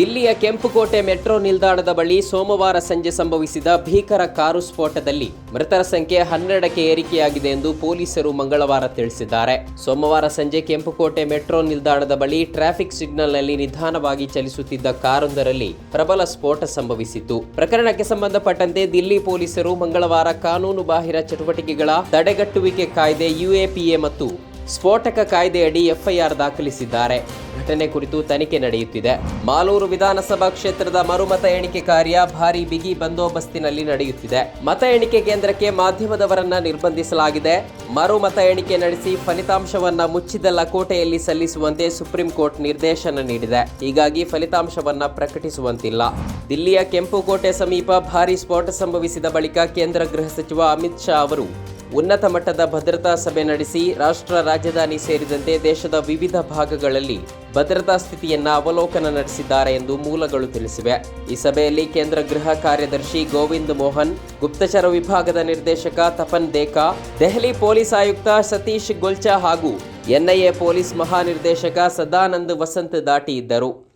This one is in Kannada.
ದಿಲ್ಲಿಯ ಕೆಂಪುಕೋಟೆ ಮೆಟ್ರೋ ನಿಲ್ದಾಣದ ಬಳಿ ಸೋಮವಾರ ಸಂಜೆ ಸಂಭವಿಸಿದ ಭೀಕರ ಕಾರು ಸ್ಫೋಟದಲ್ಲಿ ಮೃತರ ಸಂಖ್ಯೆ ಹನ್ನೆರಡಕ್ಕೆ ಏರಿಕೆಯಾಗಿದೆ ಎಂದು ಪೊಲೀಸರು ಮಂಗಳವಾರ ತಿಳಿಸಿದ್ದಾರೆ. ಸೋಮವಾರ ಸಂಜೆ ಕೆಂಪುಕೋಟೆ ಮೆಟ್ರೋ ನಿಲ್ದಾಣದ ಬಳಿ ಟ್ರಾಫಿಕ್ ಸಿಗ್ನಲ್ನಲ್ಲಿ ನಿಧಾನವಾಗಿ ಚಲಿಸುತ್ತಿದ್ದ ಕಾರೊಂದರಲ್ಲಿ ಪ್ರಬಲ ಸ್ಫೋಟ ಸಂಭವಿಸಿತ್ತು. ಪ್ರಕರಣಕ್ಕೆ ಸಂಬಂಧಪಟ್ಟಂತೆ ದಿಲ್ಲಿ ಪೊಲೀಸರು ಮಂಗಳವಾರ ಕಾನೂನು ಬಾಹಿರ ಚಟುವಟಿಕೆಗಳ ತಡೆಗಟ್ಟುವಿಕೆ ಕಾಯ್ದೆ, ಯುಎಪಿಎ ಮತ್ತು ಸ್ಫೋಟಕ ಕಾಯ್ದೆಯಡಿ ಎಫ್ಐಆರ್ ದಾಖಲಿಸಿದ್ದಾರೆ. ಘಟನೆ ಕುರಿತು ತನಿಖೆ ನಡೆಯುತ್ತಿದೆ. ಮಾಲೂರು ವಿಧಾನಸಭಾ ಕ್ಷೇತ್ರದ ಮರುಮತ ಎಣಿಕೆ ಕಾರ್ಯ ಭಾರೀ ಬಿಗಿ ಬಂದೋಬಸ್ತಿನಲ್ಲಿ ನಡೆಯುತ್ತಿದೆ. ಮತ ಎಣಿಕೆ ಕೇಂದ್ರಕ್ಕೆ ಮಾಧ್ಯಮದವರನ್ನ ನಿರ್ಬಂಧಿಸಲಾಗಿದೆ. ಮರು ಮತ ಎಣಿಕೆ ನಡೆಸಿ ಫಲಿತಾಂಶವನ್ನ ಮುಚ್ಚಿದ ಲಕೋಟೆಯಲ್ಲಿ ಸಲ್ಲಿಸುವಂತೆ ಸುಪ್ರೀಂ ಕೋರ್ಟ್ ನಿರ್ದೇಶನ ನೀಡಿದೆ. ಹೀಗಾಗಿ ಫಲಿತಾಂಶವನ್ನ ಪ್ರಕಟಿಸುವಂತಿಲ್ಲ. ದಿಲ್ಲಿಯ ಕೆಂಪುಕೋಟೆ ಸಮೀಪ ಭಾರೀ ಸ್ಫೋಟ ಸಂಭವಿಸಿದ ಬಳಿಕ ಕೇಂದ್ರ ಗೃಹ ಸಚಿವ ಅಮಿತ್ ಶಾ ಅವರು ಉನ್ನತ ಮಟ್ಟದ ಭದ್ರತಾ ಸಭೆ ನಡೆಸಿ ರಾಷ್ಟ್ರ ರಾಜಧಾನಿ ಸೇರಿದಂತೆ ದೇಶದ ವಿವಿಧ ಭಾಗಗಳಲ್ಲಿ ಭದ್ರತಾ ಸ್ಥಿತಿಯನ್ನ ಅವಲೋಕನ ನಡೆಸಿದ್ದಾರೆ ಎಂದು ಮೂಲಗಳು ತಿಳಿಸಿವೆ. ಈ ಸಭೆಯಲ್ಲಿ ಕೇಂದ್ರ ಗೃಹ ಕಾರ್ಯದರ್ಶಿ ಗೋವಿಂದ್ ಮೋಹನ್, ಗುಪ್ತಚರ ವಿಭಾಗದ ನಿರ್ದೇಶಕ ತಪನ್ ದೇಕಾ, ದೆಹಲಿ ಪೊಲೀಸ್ ಆಯುಕ್ತ ಸತೀಶ್ ಗೊಲ್ಚಾ ಹಾಗೂ ಎನ್ಐಎ ಪೊಲೀಸ್ ಮಹಾನಿರ್ದೇಶಕ ಸದಾನಂದ್ ವಸಂತ್ ದಾಟಿ ಇದ್ದರು.